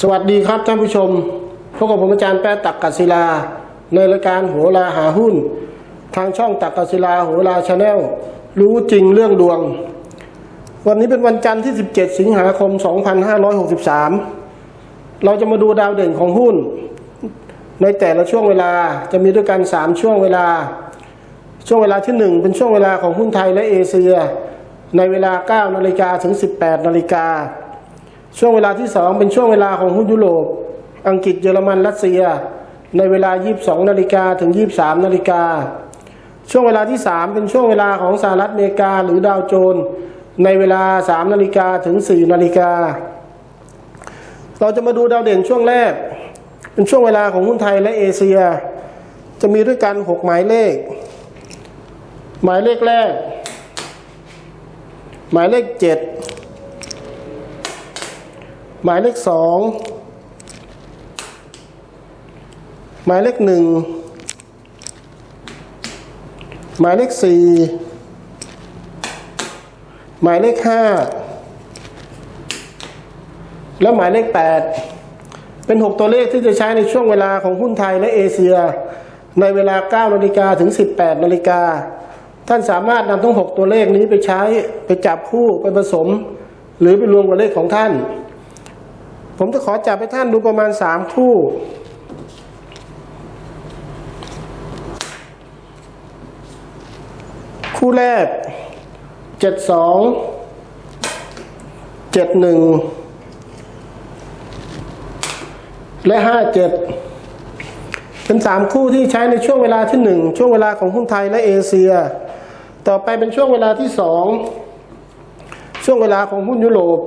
สวัสดีครับท่านผู้ชมพบกับผมอาจารย์แป๊ะตักกศิลา ในรายการโหราหาหุ้น ทางช่องตักกศิลาโหราชาแนลรู้จริงเรื่องดวง วันนี้เป็นวันจันทร์ที่ 17 สิงหาคม 2563 เราจะมาดูดาวเด่นของหุ้น ในแต่ละช่วงเวลาจะมีด้วยกัน 3 ช่วงเวลา ช่วงเวลาที่ 1 เป็นช่วงเวลาของหุ้นไทยและเอเชีย ในเวลา 9 นาฬิกาถึง 18 นาฬิกา ช่วงเวลาที่2เป็นช่วงเวลาของหุ้นยุโรป อังกฤษเยอรมันรัสเซีย ในเวลา 22นาฬิกาถึง 23นาฬิกาช่วงเวลาที่ 3 เป็นช่วงเวลาของสหรัฐอเมริกาหรือดาวโจนในเวลา 3 นาฬิกาถึง 4 นาฬิกา เราจะมาดูดาวเด่นช่วงแรก เป็นช่วงเวลาของหุ้นไทยและเอเชีย จะมีด้วยกัน 6 หมายเลข หมายเลขแรก หมายเลข 7 หมายเลข2หมายเลข1หมายเลข4หมายเลข5และหมายเลข8เป็น 6 ตัวเลขที่จะใช้ในช่วงเวลาของหุ้นไทยและเอเชีย ในเวลา 9นาฬิกาถึง 18นาฬิกาท่านสามารถนำทั้ง 6 ตัวเลขนี้ไปใช้ไปจับคู่ไปผสม หรือไปรวมกับเลขของท่าน ผมจะขอจับให้ท่านดูประมาณ3คู่ คู่แรก72 71และห้าเจ็ดเป็นสามคู่ที่ใช้ในช่วงเวลาที่หนึ่งช่วงเวลาของหุ้นไทยและเอเชีย ต่อไปเป็นช่วงเวลาที่สองช่วงเวลาของหุ้นยุโรป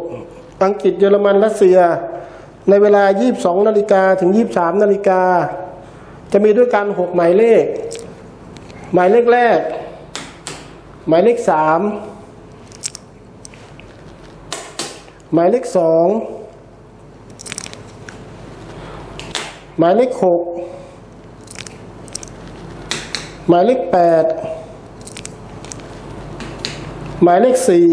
อังกฤษเยอรมันรัสเซีย ในเวลา 22 นาฬิกาถึง 23 นาฬิกา จะมีด้วยกัน 6 หมายเลข หมายเลขแรก หมายเลขสามหมายเลขสองหมายเลขหกหมายเลขแปดหมายเลขสี่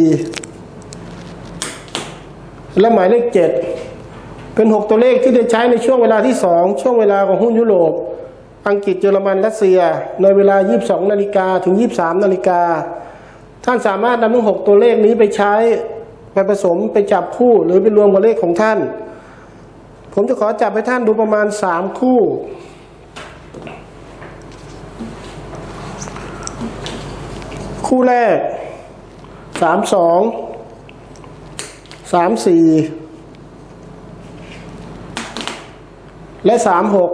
และหมายเลขเจ็ดเป็นหกตัวเลขที่จะใช้ในช่วงเวลาที่สองช่วงเวลาของหุ้นยุโรป อังกฤษเยอรมันรัสเซีย ในเวลา 22 นาฬิกาถึง 23 นาฬิกา ท่านสามารถนำทั้งหกตัวเลขนี้ไปใช้ไปผสมไปจับคู่หรือไปรวมกับเลขของท่าน ผมจะขอจับให้ท่านดูประมาณสามคู่คู่แรกสามสอง สามสี่และสามหก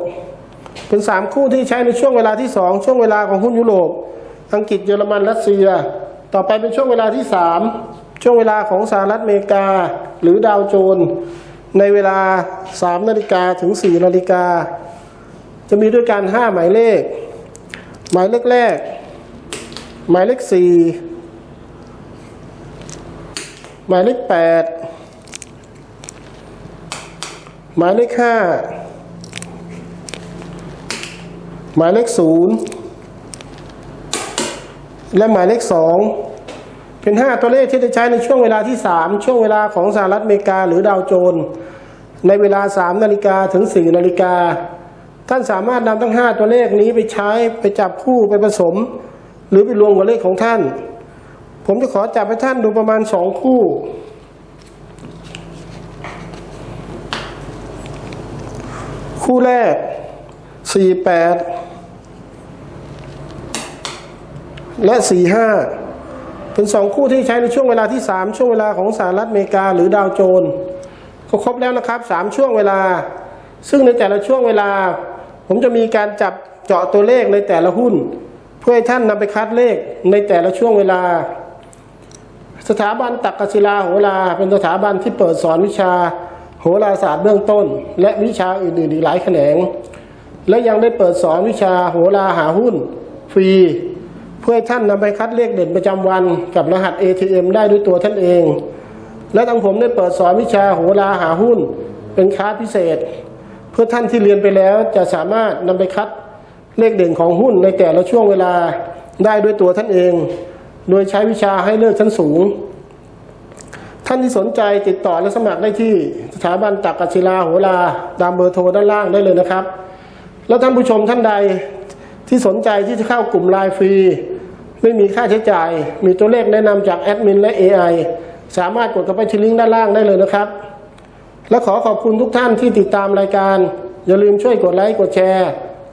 เป็นสามคู่ที่ใช้ในช่วงเวลาที่สองช่วงเวลาของหุ้นยุโรป อังกฤษเยอรมันรัสเซีย ต่อไปเป็นช่วงเวลาที่สามช่วงเวลาของสหรัฐอเมริกา หรือดาวโจนในเวลา3นาฬิกาถึง4นาฬิกา จะมีด้วยกัน5หมายเลข หมายเลขแรก หมายเลข4หมายเลข8 หมายเลข5หมายเลข0และหมายเลข2เป็น 5 ตัวเลขที่จะใช้ในช่วงเวลาที่ 3 ช่วงเวลาของสหรัฐอเมริกาหรือดาวโจน ในเวลา 3 นาฬิกาถึง 4 นาฬิกา ท่านสามารถนำทั้ง 5 ตัวเลขนี้ไปใช้ไปจับคู่ไปผสม หรือไปรวมกับเลขของท่าน ผมจะขอจับให้ท่านดูประมาณ 2 คู่ คู่แรก48และ45เป็นสองคู่ที่ใช้ในช่วงเวลาที่สามช่วงเวลาของสหรัฐอเมริกาหรือดาวโจนส์ก็ครบแล้วนะครับสามช่วงเวลา ซึ่งในแต่ละช่วงเวลา ผมจะมีการจับเจาะตัวเลขในแต่ละหุ้น เพื่อให้ท่านนำไปคัดเลขในแต่ละช่วงเวลา สถาบันตักกศิลาโหราเป็นสถาบันที่เปิดสอนวิชา โหราศาสตร์เบื้องต้น และวิชาอื่นๆอีกหลายแขนง และยังได้เปิดสอนวิชาโหราหาหุ้น ฟรี เพื่อท่านนำไปคัดเลขเด่นประจำวันกับรหัส ATM ได้ด้วยตัวท่านเอง และทางผมได้เปิดสอนวิชาโหราหาหุ้น เป็นคลาสพิเศษ เพื่อท่านที่เรียนไปแล้วจะสามารถนำไปคัดเลขเด่นของหุ้นในแต่ละช่วงเวลาได้ด้วยตัวท่านเอง โดยใช้วิชาให้เลิกชั้นสูง ท่านที่สนใจติดต่อและสมัครได้ที่สถาบันตักกศิลาโหราตามเบอร์โทรด้านล่างได้เลยนะครับ แล้วท่านผู้ชมท่านใดที่สนใจที่จะเข้ากลุ่มไลน์ฟรี ไม่มีค่าใช้จ่าย มีตัวเลขแนะนำจากแอดมินและ AI สามารถกดเข้าไปที่ลิงก์ด้านล่างได้เลยนะครับ และขอขอบคุณทุกท่านที่ติดตามรายการ อย่าลืมช่วยกดไลค์กดแชร์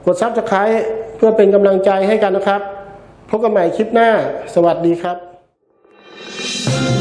กดซับสไครต์เพื่อเป็นกำลังใจให้กันนะครับพบกันใหม่คลิปหน้า สวัสดีครับ